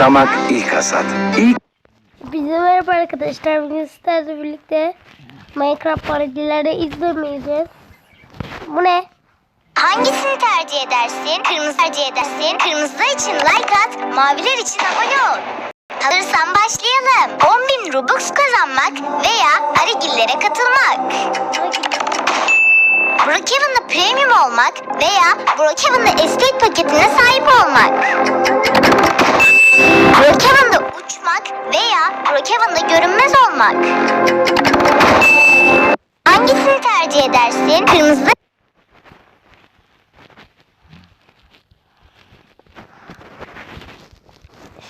damak ilk hasat. İlk Bize merhaba arkadaşlar. Bugün sizlerle birlikte Minecraft parodileri izlemeyeceğiz. Bu ne? Hangisini tercih edersin? Kırmızı tercih edersin. Kırmızılar için like at, maviler için abone ol. Hazırsan başlayalım. 10.000 Robux kazanmak veya Arigillere katılmak. Brookhaven'da premium olmak veya Brookhaven'da estate paketine sahip olmak.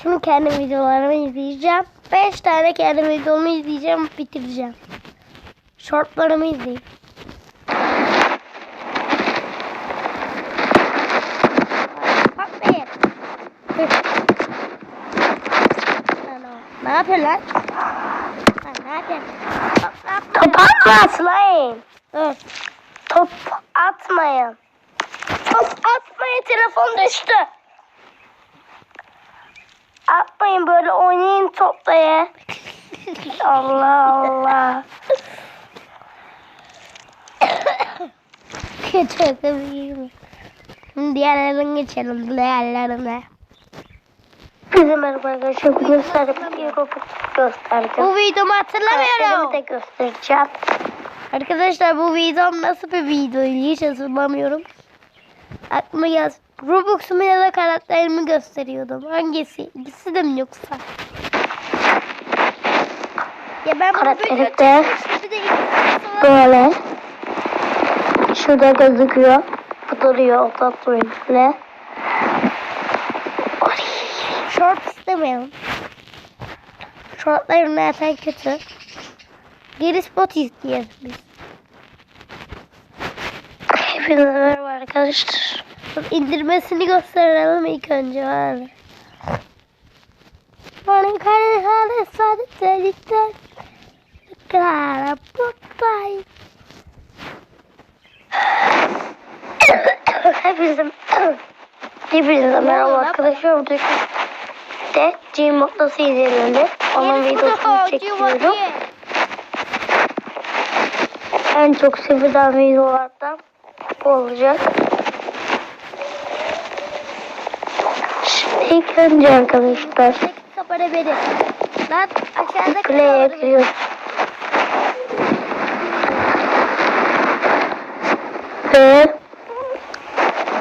Şimdi kendi videolarımı izleyeceğim. 5 tane kendi videomu izleyeceğim, bitireceğim. Shortlarımı izleyeyim. Lan Ne yapıyor lan? Lan ne yapıyor? Top atmayın. Dur. Top atmayın. Top atmayın telefon düştü. Atmayın böyle oynayın topla ya. Allah Allah. Öpeyim. Şimdi diğerlerine geçelim. Diğerlerine. Bize merhaba arkadaşlar. Bugün size bir robot gösterdim. Bu videomu hatırlamıyorum. de göstereceğim. Arkadaşlar bu videom nasıl bir video hiç hatırlamıyorum. Aklıma yaz. Robux'umu ya da karakterimi gösteriyordum. Hangisi? İkisi de mi yoksa? Ya ben bunu Karakteri bir de bir de ikisi böyle şurada gözüküyor. Bu duruyor, o da böyle. Short istemiyorum. Shortlarım zaten kötü. Geri spot istiyoruz biz. Hepinize merhaba arkadaşlar. Dur, indirmesini gösterelim ilk önce var. Bana kare hale sadece dikkat. Clara Popeye. Hepinize Hepinize merhaba arkadaşlar. Buradaki de Gmod nasıl izlenir? Onun videosunu çekiyorum. En çok sevilen videolardan bu olacak. İlk önce arkadaşlar Kapara beni. Lan aşağıda kalıyor. giriyoruz. Ve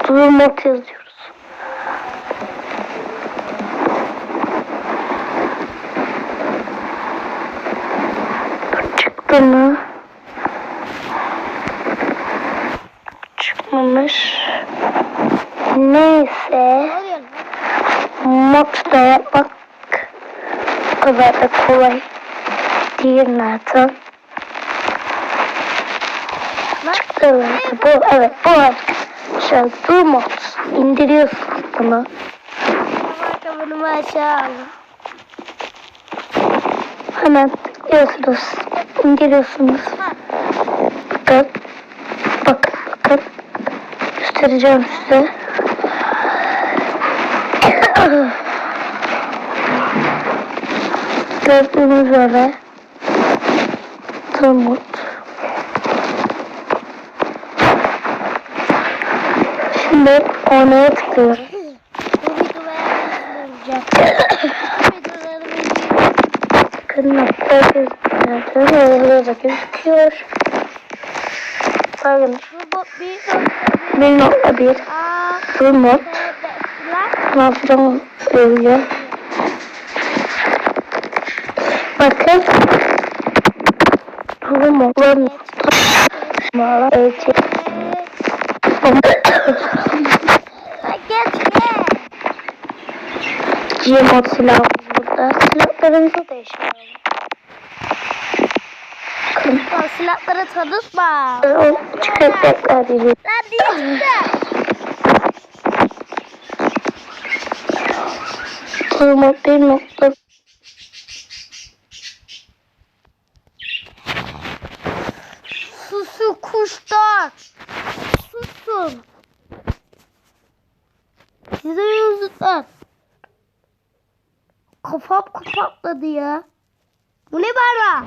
Remote yazıyoruz. Çıktı mı? Çıkmamış. Neyse. Mod da yapmak o kadar da kolay değil zaten. Evet, bu evet bu arkadaşlar bu mod indiriyorsunuz bunu. ayakkabını aşağı aldım. Hemen tıklıyorsunuz, indiriyorsunuz. Bakın, bakın, bakın. Göstereceğim size. Gördüğünüz üzere Tırmut. Şimdi oraya tıklıyorum. Bakın nokta gözüküyor. De gözüküyor. Bakın bir nokta bir. 1.1 Aa, remote ne yapacağım söylüyor. Bakın remote Mala ölçü. Lan geç geç. Gmod silahı burada. Silahlarımızı değiştirelim. Lan silahları tanıtma. o çıkartacaklar diyeceğim. Lan niye çıktı? Remote 1.1 Kuşlar. Susun. Size yüzükler. kafam patladı ya. Bu ne bana?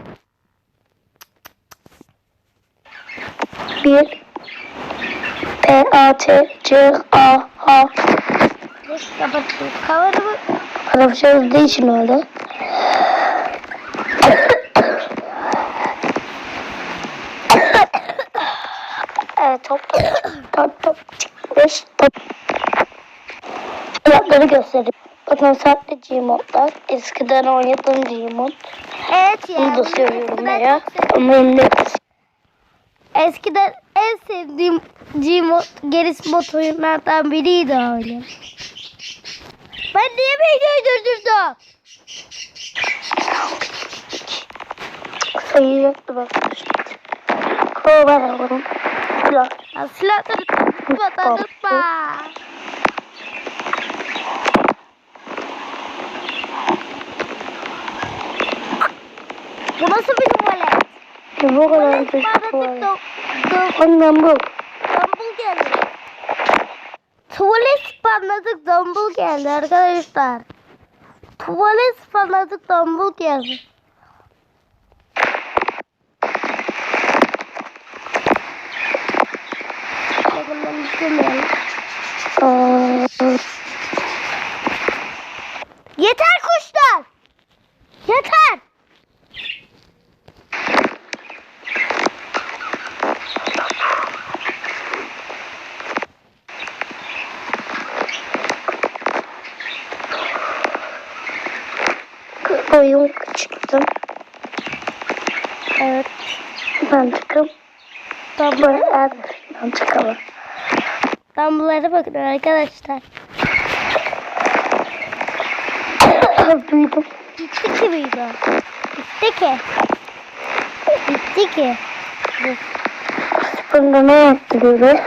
Bir P A T C A H Dur kapatayım. Kameramı Arap çevirdiği için evet top top top beş top. Fiyatları göstereyim. Bakın sahte Gmod'lar. Eskiden oynadığım Gmod. Evet ya. Bunu da seviyorum ya. Ama elimde Eskiden en sevdiğim Gmod, gerisi mod oyunlardan biriydi öyle. Ben niye videoyu durdurdum? sayıyacaktı bak. Kova var Silah. Ya silahları tutma tutma. Bu nasıl bir tuvalet? Bu kadar bir tuvalet. Ondan bu. Dumble geldi. Tuvalet spamladık dumble geldi arkadaşlar. Tuvalet spamladık dumble geldi. Aa, Yeter kuşlar. Yeter. boyum çıktı. Evet. Ben çıkım. Er, ben çıkalım. Dumble'lara bakın arkadaşlar. Büyüdüm. Bitti ki video. Bitti ki. Bitti ki. Bunda ne yaptırıyoruz?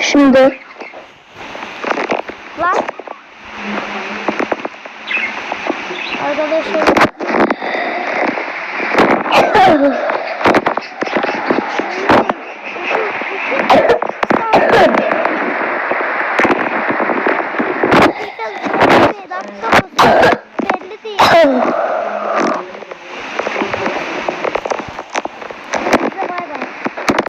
Şimdi Lan. Arkadaşlar